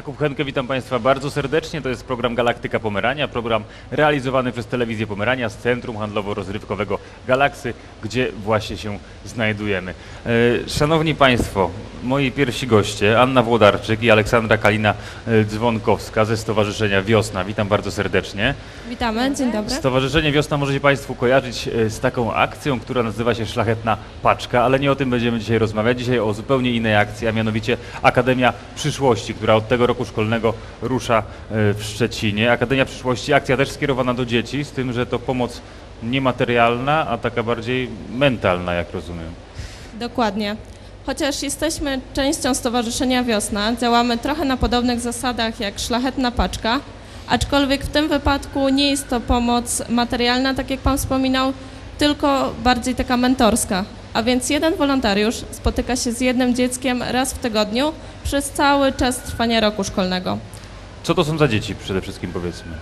Kuchenkę, witam Państwa bardzo serdecznie. To jest program Galaktyka Pomerania, program realizowany przez Telewizję Pomerania z Centrum Handlowo-Rozrywkowego Galaksy, gdzie właśnie się znajdujemy. E, Szanowni Państwo, moi pierwsi goście, Anna Włodarczyk i Aleksandra Kalina-Dzwonkowska ze Stowarzyszenia Wiosna. Witam bardzo serdecznie. Witamy, dzień dobry. Stowarzyszenie Wiosna możecie Państwu kojarzyć e, z taką akcją, która nazywa się Szlachetna Paczka, ale nie o tym będziemy dzisiaj rozmawiać. Dzisiaj o zupełnie innej akcji, a mianowicie Akademia Przyszłości, która od tego roku szkolnego rusza e, w Szczecinie. Akademia Przyszłości, akcja też skierowana do dzieci, z tym, że to pomoc niematerialna, a taka bardziej mentalna, jak rozumiem. Dokładnie. Chociaż jesteśmy częścią Stowarzyszenia Wiosna, działamy trochę na podobnych zasadach jak Szlachetna Paczka, aczkolwiek w tym wypadku nie jest to pomoc materialna, tak jak Pan wspominał, tylko bardziej taka mentorska. A więc jeden wolontariusz spotyka się z jednym dzieckiem raz w tygodniu przez cały czas trwania roku szkolnego. Co to są za dzieci przede wszystkim, powiedzmy?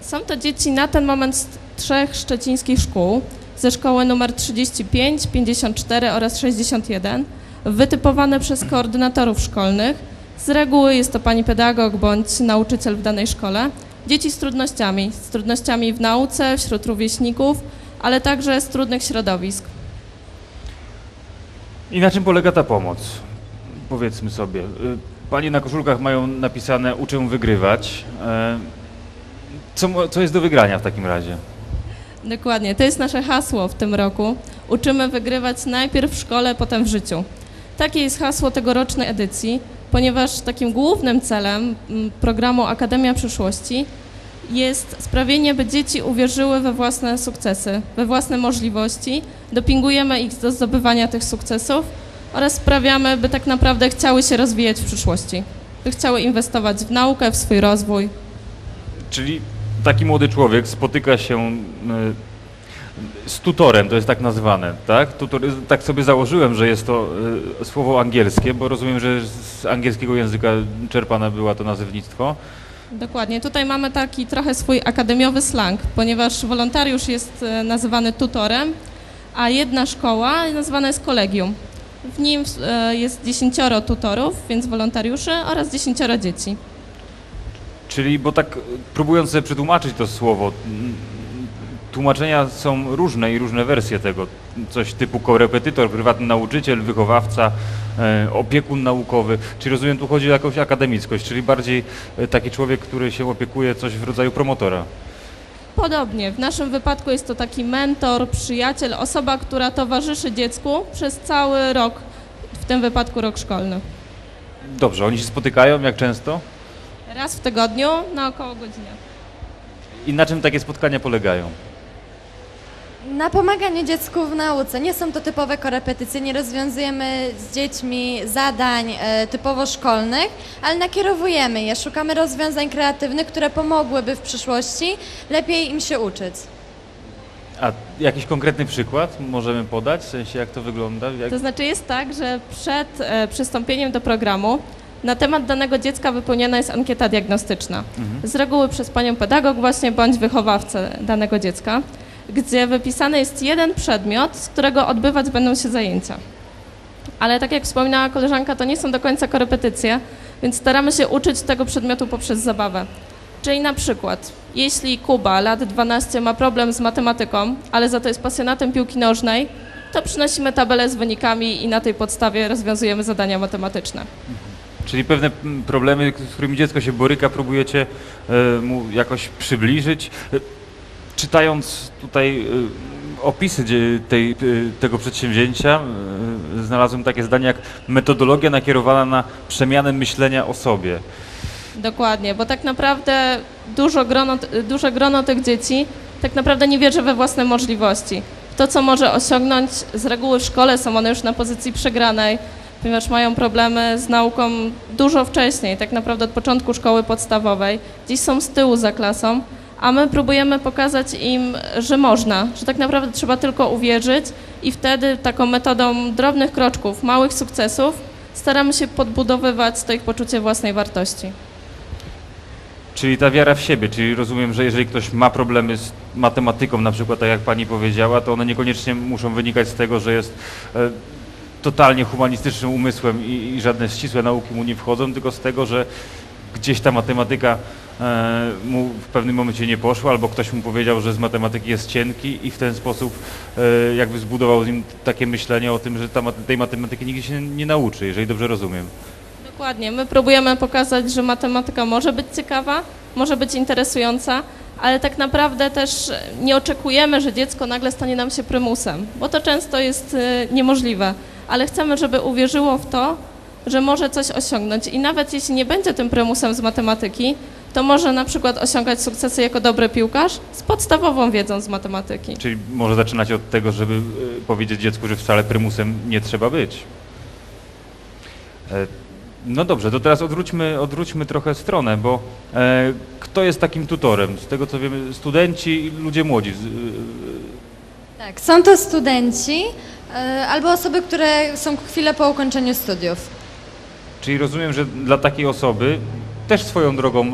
Są to dzieci na ten moment z trzech szczecińskich szkół, ze szkoły numer 35, 54 oraz 61, wytypowane przez koordynatorów szkolnych. Z reguły jest to pani pedagog bądź nauczyciel w danej szkole. Dzieci z trudnościami, z trudnościami w nauce, wśród rówieśników, ale także z trudnych środowisk. I na czym polega ta pomoc? Powiedzmy sobie. Y, Panie na koszulkach mają napisane uczę wygrywać. E, Co, co jest do wygrania w takim razie? Dokładnie, to jest nasze hasło w tym roku. Uczymy wygrywać najpierw w szkole, potem w życiu. Takie jest hasło tegorocznej edycji, ponieważ takim głównym celem mm, programu Akademia Przyszłości jest sprawienie, by dzieci uwierzyły we własne sukcesy, we własne możliwości. Dopingujemy ich do zdobywania tych sukcesów oraz sprawiamy, by tak naprawdę chciały się rozwijać w przyszłości, by chciały inwestować w naukę, w swój rozwój. Czyli taki młody człowiek spotyka się y, z tutorem, to jest tak nazwane, tak? Tutor, tak sobie założyłem, że jest to y, słowo angielskie, bo rozumiem, że z angielskiego języka czerpane była to nazewnictwo. Dokładnie. Tutaj mamy taki trochę swój akademiowy slang, ponieważ wolontariusz jest e, nazywany tutorem, a jedna szkoła nazywana jest kolegium. W nim e, jest dziesięcioro tutorów, więc wolontariuszy oraz dziesięcioro dzieci. Czyli, bo tak próbując sobie przetłumaczyć to słowo, tłumaczenia są różne i różne wersje tego. Coś typu korepetytor, prywatny nauczyciel, wychowawca, e, opiekun naukowy. Czyli rozumiem, tu chodzi o jakąś akademickość, czyli bardziej e, taki człowiek, który się opiekuje coś w rodzaju promotora. Podobnie, w naszym wypadku jest to taki mentor, przyjaciel, osoba, która towarzyszy dziecku przez cały rok, w tym wypadku rok szkolny. Dobrze, oni się spotykają jak często? Raz w tygodniu na około godzinę. I na czym takie spotkania polegają? Na pomaganiu dziecku w nauce. Nie są to typowe korepetycje, nie rozwiązujemy z dziećmi zadań e, typowo szkolnych, ale nakierowujemy je, szukamy rozwiązań kreatywnych, które pomogłyby w przyszłości lepiej im się uczyć. A jakiś konkretny przykład możemy podać? W sensie jak to wygląda? Jak... To znaczy jest tak, że przed e, przystąpieniem do programu na temat danego dziecka wypełniana jest ankieta diagnostyczna. Z reguły przez panią pedagog właśnie bądź wychowawcę danego dziecka, gdzie wypisany jest jeden przedmiot, z którego odbywać będą się zajęcia. Ale tak jak wspominała koleżanka, to nie są do końca korepetycje, więc staramy się uczyć tego przedmiotu poprzez zabawę. Czyli na przykład, jeśli Kuba, lat 12, ma problem z matematyką, ale za to jest pasjonatem piłki nożnej, to przynosimy tabelę z wynikami i na tej podstawie rozwiązujemy zadania matematyczne. Czyli pewne problemy, z którymi dziecko się boryka, próbujecie e, mu jakoś przybliżyć. Czytając tutaj e, opisy tej, e, tego przedsięwzięcia, e, znalazłem takie zdanie jak metodologia nakierowana na przemianę myślenia o sobie. Dokładnie, bo tak naprawdę dużo grono, duże grono tych dzieci tak naprawdę nie wierzy we własne możliwości. To, co może osiągnąć, z reguły w szkole są one już na pozycji przegranej, ponieważ mają problemy z nauką dużo wcześniej, tak naprawdę od początku szkoły podstawowej. Dziś są z tyłu za klasą, a my próbujemy pokazać im, że można, że tak naprawdę trzeba tylko uwierzyć i wtedy taką metodą drobnych kroczków, małych sukcesów staramy się podbudowywać to ich poczucie własnej wartości. Czyli ta wiara w siebie, czyli rozumiem, że jeżeli ktoś ma problemy z matematyką, na przykład tak jak pani powiedziała, to one niekoniecznie muszą wynikać z tego, że jest e, totalnie humanistycznym umysłem i, i żadne ścisłe nauki mu nie wchodzą, tylko z tego, że gdzieś ta matematyka e, mu w pewnym momencie nie poszła, albo ktoś mu powiedział, że z matematyki jest cienki i w ten sposób e, jakby zbudował z nim takie myślenie o tym, że ta, tej matematyki nigdy się nie nauczy, jeżeli dobrze rozumiem. Dokładnie. My próbujemy pokazać, że matematyka może być ciekawa, może być interesująca, ale tak naprawdę też nie oczekujemy, że dziecko nagle stanie nam się prymusem, bo to często jest y, niemożliwe, ale chcemy, żeby uwierzyło w to, że może coś osiągnąć i nawet jeśli nie będzie tym prymusem z matematyki, to może na przykład osiągać sukcesy jako dobry piłkarz z podstawową wiedzą z matematyki. Czyli może zaczynać od tego, żeby e, powiedzieć dziecku, że wcale prymusem nie trzeba być. E, No dobrze, to teraz odwróćmy, odwróćmy trochę stronę, bo e, kto jest takim tutorem? Z tego co wiemy, studenci i ludzie młodzi. Tak, są to studenci e, albo osoby, które są chwilę po ukończeniu studiów. Czyli rozumiem, że dla takiej osoby, też swoją drogą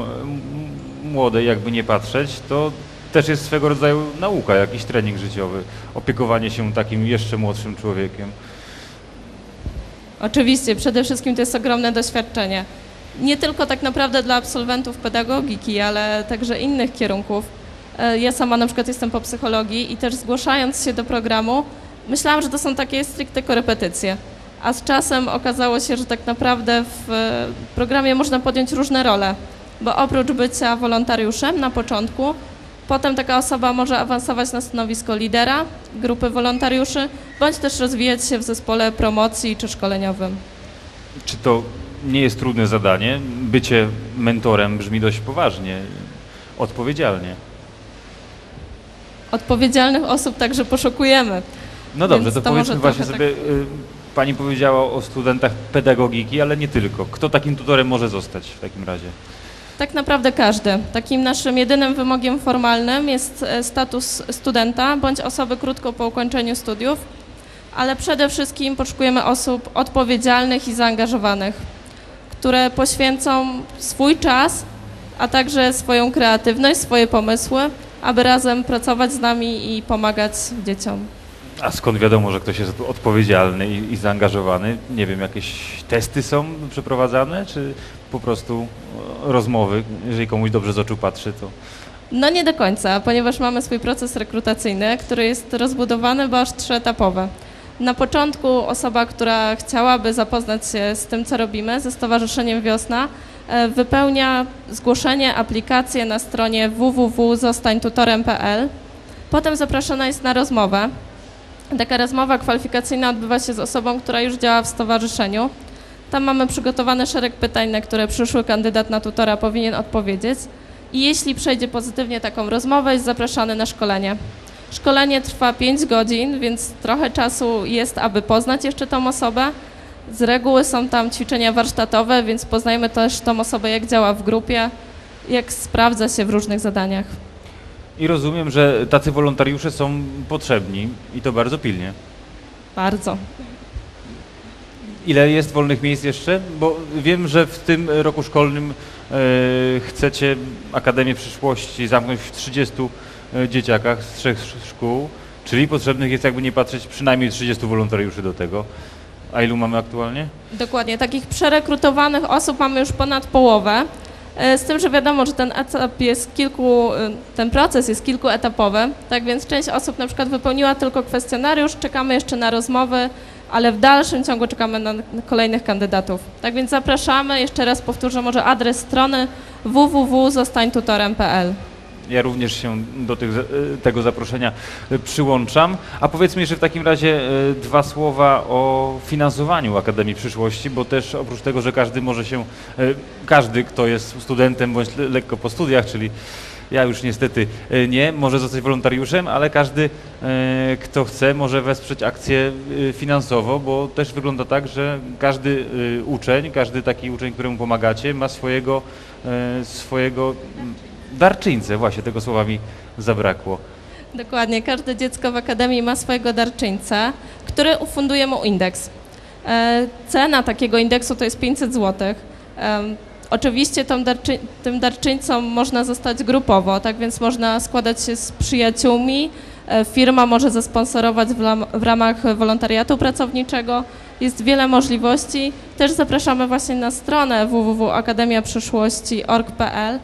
młodej, jakby nie patrzeć, to też jest swego rodzaju nauka, jakiś trening życiowy, opiekowanie się takim jeszcze młodszym człowiekiem. Oczywiście, przede wszystkim to jest ogromne doświadczenie. Nie tylko tak naprawdę dla absolwentów pedagogiki, ale także innych kierunków. E, Ja sama na przykład jestem po psychologii i też zgłaszając się do programu, myślałam, że to są takie stricte korepetycje. A z czasem okazało się, że tak naprawdę w e, programie można podjąć różne role, bo oprócz bycia wolontariuszem na początku, potem taka osoba może awansować na stanowisko lidera grupy wolontariuszy, bądź też rozwijać się w zespole promocji czy szkoleniowym. Czy to nie jest trudne zadanie? Bycie mentorem brzmi dość poważnie, odpowiedzialnie. Odpowiedzialnych osób także poszukujemy. No dobrze, to, to powiedzmy właśnie trochę sobie, y, Pani powiedziała o studentach pedagogiki, ale nie tylko. Kto takim tutorem może zostać w takim razie? Tak naprawdę każdy. Takim naszym jedynym wymogiem formalnym jest e, status studenta bądź osoby krótko po ukończeniu studiów, ale przede wszystkim poszukujemy osób odpowiedzialnych i zaangażowanych, które poświęcą swój czas, a także swoją kreatywność, swoje pomysły, aby razem pracować z nami i pomagać dzieciom. A skąd wiadomo, że ktoś jest odpowiedzialny i, i zaangażowany? Nie wiem, jakieś testy są przeprowadzane, czy po prostu e, rozmowy? Jeżeli komuś dobrze z oczu patrzy, to... No nie do końca, ponieważ mamy swój proces rekrutacyjny, który jest rozbudowany, bo aż trzyetapowy. Na początku osoba, która chciałaby zapoznać się z tym, co robimy, ze Stowarzyszeniem Wiosna, e, wypełnia zgłoszenie, aplikację na stronie www.zostańtutorem.pl. Potem zapraszana jest na rozmowę. Taka rozmowa kwalifikacyjna odbywa się z osobą, która już działa w stowarzyszeniu. Tam mamy przygotowany szereg pytań, na które przyszły kandydat na tutora powinien odpowiedzieć. I jeśli przejdzie pozytywnie taką rozmowę, jest zapraszany na szkolenie. Szkolenie trwa 5 godzin, więc trochę czasu jest, aby poznać jeszcze tą osobę. Z reguły są tam ćwiczenia warsztatowe, więc poznajmy też tą osobę, jak działa w grupie, jak sprawdza się w różnych zadaniach. I rozumiem, że tacy wolontariusze są potrzebni i to bardzo pilnie. Bardzo. Ile jest wolnych miejsc jeszcze? Bo wiem, że w tym roku szkolnym e, chcecie Akademię Przyszłości zamknąć w 30 e, dzieciakach z trzech sz- szkół, czyli potrzebnych jest jakby nie patrzeć przynajmniej 30 wolontariuszy do tego. A ilu mamy aktualnie? Dokładnie. Takich przerekrutowanych osób mamy już ponad połowę. E, Z tym, że wiadomo, że ten etap jest kilku, e, ten proces jest kilkuetapowy, tak więc część osób na przykład wypełniła tylko kwestionariusz, czekamy jeszcze na rozmowy, ale w dalszym ciągu czekamy na kolejnych kandydatów. Tak więc zapraszamy, jeszcze raz powtórzę może adres strony www.zostańtutorem.pl. Ja również się do tych, e, tego zaproszenia e, przyłączam. A powiedzmy jeszcze w takim razie e, dwa słowa o finansowaniu Akademii Przyszłości, bo też oprócz tego, że każdy może się, każdy, kto jest studentem bądź le- lekko po studiach, czyli ja już niestety nie, może zostać wolontariuszem, ale każdy, kto chce, może wesprzeć akcję finansowo, bo też wygląda tak, że każdy uczeń, każdy taki uczeń, któremu pomagacie, ma swojego, swojego darczyńcę. Właśnie tego słowa mi zabrakło. Dokładnie, każde dziecko w Akademii ma swojego darczyńcę, który ufunduje mu indeks. E, Cena takiego indeksu to jest 500 zł. Oczywiście tą darczy, tym darczyńcą można zostać grupowo, tak więc można składać się z przyjaciółmi. E, Firma może zasponsorować w ramach wolontariatu pracowniczego, Jest wiele możliwości. Też zapraszamy właśnie na stronę www.akademiaprzyszłości.org.pl.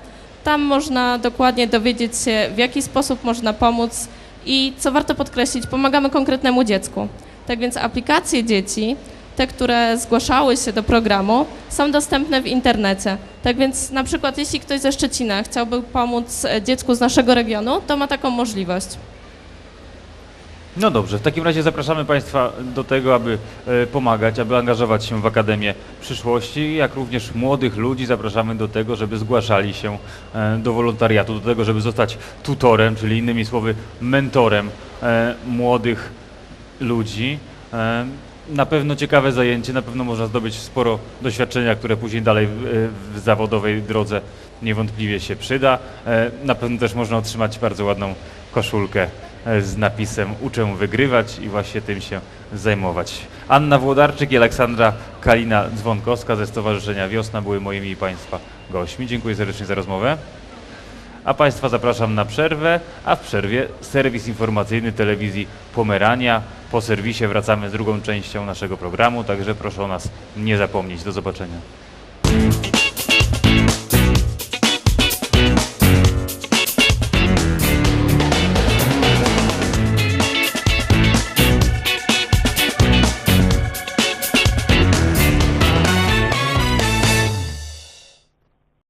Tam można dokładnie dowiedzieć się, w jaki sposób można pomóc i co warto podkreślić, pomagamy konkretnemu dziecku. Tak więc aplikacje dzieci, te, które zgłaszały się do programu, są dostępne w internecie. Tak więc na przykład jeśli ktoś ze Szczecina chciałby pomóc e, dziecku z naszego regionu, to ma taką możliwość. No dobrze, w takim razie zapraszamy Państwa do tego, aby e, pomagać, aby angażować się w Akademię Przyszłości, jak również młodych ludzi zapraszamy do tego, żeby zgłaszali się e, do wolontariatu, do tego, żeby zostać tutorem, czyli innymi słowy mentorem e, młodych ludzi. Na pewno ciekawe zajęcie, na pewno można zdobyć sporo doświadczenia, które później dalej w, zawodowej drodze niewątpliwie się przyda. Na pewno też można otrzymać bardzo ładną koszulkę z napisem Uczę wygrywać i właśnie tym się zajmować. Anna Włodarczyk i Aleksandra Kalina-Dzwonkowska ze Stowarzyszenia Wiosna były moimi i Państwa gośćmi. Dziękuję serdecznie za rozmowę. A Państwa zapraszam na przerwę, a w przerwie serwis informacyjny telewizji Pomerania. Po serwisie wracamy z drugą częścią naszego programu, także proszę o nas nie zapomnieć. Do zobaczenia.